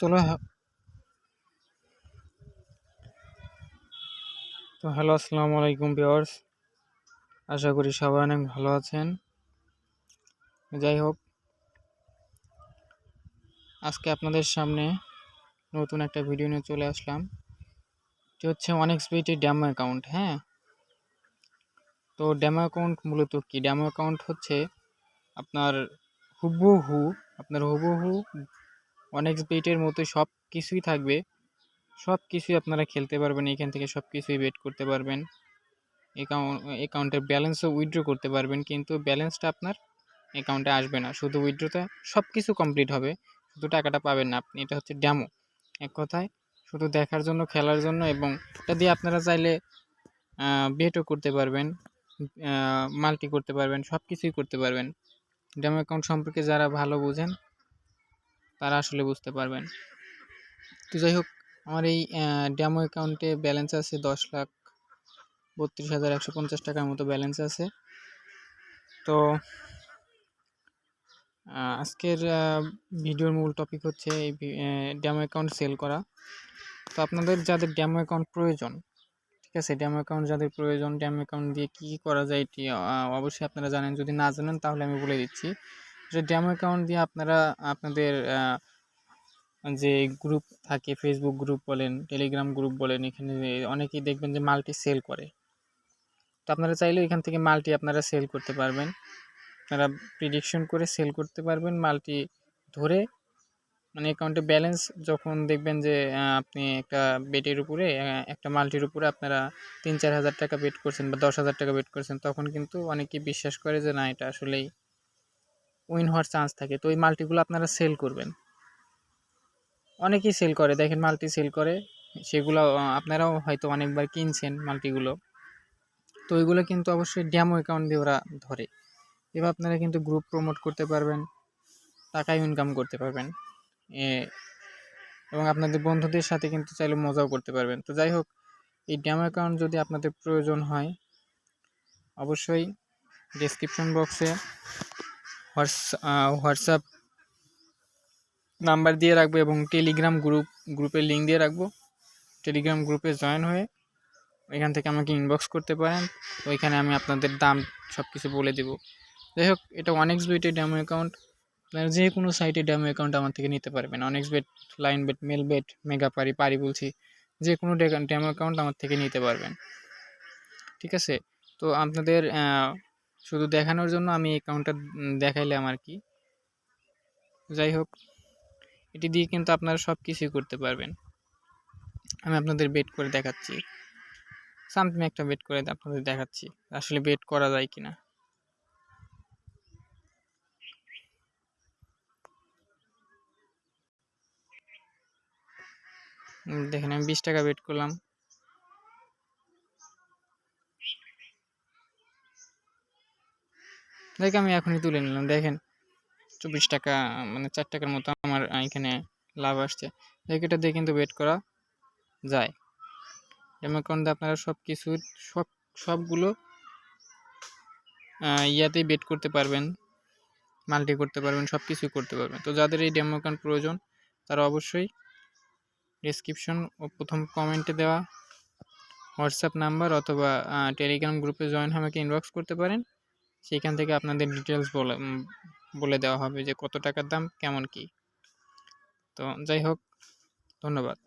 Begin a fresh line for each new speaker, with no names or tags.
তোলা তো হ্যালো, আসসালামু আলাইকুম ভিউয়ার্স। আশা করি সবাই অনেক ভালো আছেন। যাই হোক, আজকে আপনাদের সামনে নতুন একটা ভিডিও নিয়ে চলে আসলাম। এটি হচ্ছে অনেক স্পিডি ড্যামো অ্যাকাউন্ট হ্যাঁ? তো ড্যামো অ্যাকাউন্ট মূলত কি? ড্যামো অ্যাকাউন্ট হচ্ছে আপনার হুবহু আপনার হুবহু অনেক স্পিডের মতো সব কিছুই থাকবে। সব কিছুই আপনারা খেলতে পারবেন, এখান থেকে সব কিছুই বেট করতে পারবেন। অ্যাকাউন্ট অ্যাকাউন্টের ব্যালেন্সও উইথড্র করতে পারবেন, কিন্তু ব্যালেন্সটা আপনার অ্যাকাউন্টে আসবে না। শুধু উইথড্রোতে সব কিছু কমপ্লিট হবে। শুধু টাকাটা পাবেন না আপনি, এটা হচ্ছে ড্যামো এক কথায়, শুধু দেখার জন্য, খেলার জন্য এবং এটা দিয়ে আপনারা চাইলে বেটও করতে পারবেন মাল্টি করতে পারবেন, সব কিছুই করতে পারবেন। ড্যামো অ্যাকাউন্ট সম্পর্কে যারা ভালো বোঝেন তারা আসলে বুঝতে পারবেন। তো যাই হোক, আমার এই ড্যামো অ্যাকাউন্টে ব্যালেন্স আছে দশ লাখ বত্রিশ হাজার একশো পঞ্চাশ টাকার মতো ব্যালেন্স আছে। তো আজকের ভিডিওর মূল টপিক হচ্ছে এই ড্যামো অ্যাকাউন্ট সেল করা। তো আপনাদের যাদের ড্যামো অ্যাকাউন্ট প্রয়োজন, ঠিক আছে? ড্যামো অ্যাকাউন্ট যাদের প্রয়োজন ড্যামো অ্যাকাউন্ট দিয়ে কী কী করা যায় এটি অবশ্যই আপনারা জানেন। যদি না জানেন, তাহলে আমি বলে দিচ্ছি। যে ড্যামো অ্যাকাউন্ট দিয়ে আপনারা আপনাদের যে গ্রুপ থাকে ফেসবুক গ্রুপ বলেন টেলিগ্রাম গ্রুপ বলেন, এখানে অনেকেই দেখবেন যে মাল্টি সেল করে। তো আপনারা চাইলে এখান থেকে মাল্টি আপনারা সেল করতে পারবেন। আপনারা প্রিডিকশন করে সেল করতে পারবেন মাল্টি ধরে মানে অ্যাকাউন্টে ব্যালেন্স যখন দেখবেন যে আপনি একটা বেটের উপরে একটা মাল্টির উপরে আপনারা তিন চার হাজার টাকা বেট করছেন বা দশ হাজার টাকা বেট করছেন, তখন কিন্তু অনেকেই বিশ্বাস করে যে না, এটা আসলেই উইন হওয়ার চান্স থাকে। তো ওই মাল্টিগুলো আপনারা সেল করবেন। অনেকেই সেল করে। দেখেন মাল্টি সেল করে। সেগুলো আপনারাও হয়তো অনেকবার কিনছেন মাল্টিগুলো তো ওইগুলো কিন্তু অবশ্যই ড্যামো অ্যাকাউন্ট দিয়ে ওরা ধরে। এবার আপনারা কিন্তু গ্রুপ প্রমোট করতে পারবেন টাকা ইনকাম করতে পারবেন। এবং আপনাদের বন্ধুদের সাথে কিন্তু চাইলে মজাও করতে পারবেন। তো যাই হোক, এই ড্যামো অ্যাকাউন্ট যদি আপনাদের প্রয়োজন হয়, অবশ্যই ডেসক্রিপশন বক্সে হোয়াটসঅ্যাপ নাম্বার দিয়ে রাখব এবং টেলিগ্রাম গ্রুপ, গ্রুপের লিঙ্ক দিয়ে রাখব। টেলিগ্রাম গ্রুপে জয়েন হয়ে ওইখান থেকে আমাকে ইনবক্স করতে পারেন। ওইখানে আমি আপনাদের দাম সব কিছু বলে দেবো। যাই হোক, এটা অনেক্স বেটের ড্যামো অ্যাকাউন্ট আপনারা যে কোনো সাইটে ড্যামো অ্যাকাউন্ট আমার থেকে নিতে পারবেন। One x bet Linebet Melbet Megapari pari বলছি। যে কোনো ড্যামো অ্যাকাউন্ট আমার থেকে নিতে পারবেন। ঠিক আছে? তো আপনাদের শুধু দেখানোর জন্য আমি অ্যাকাউন্টটা দেখাইলাম আর কি যাই হোক, এটি দিয়ে কিন্তু আপনারা সব কিছুই করতে পারবেন। আমি আপনাদের বেট করে দেখাচ্ছি। সামথিং একটা বেট করে আপনাদের দেখাচ্ছি, আসলে বেট করা যায় কিনা। দেখেন, আমি বিশ টাকা বেট করলাম। দেখ আমি এখনই তুলে নিলাম। দেখেন, চব্বিশ টাকা মানে চার টাকার মতো আমার এখানে লাভ আসছে। দেখ এটা দিয়ে কিন্তু ওয়েট করা যায়। ডেমো অ্যাকাউন্টে আপনারা সব কিছু সব, সবগুলো ইয়াতেই বেট করতে পারবেন। মাল্টি করতে পারবেন সব কিছুই করতে পারবেন। তো যাদের এই ডেমো অ্যাকাউন্ট প্রয়োজন, তারা অবশ্যই ডিসক্রিপশন ও প্রথম কমেন্টে দেওয়া হোয়াটসঅ্যাপ নাম্বার অথবা টেলিগ্রাম গ্রুপে জয়েন আমাকে ইনবক্স করতে পারেন। সেইখান থেকে আপনাদের ডিটেলস বলে বলে দেওয়া হবে যে কত টাকার দাম, কেমন কি। তো যাই হোক, ধন্যবাদ।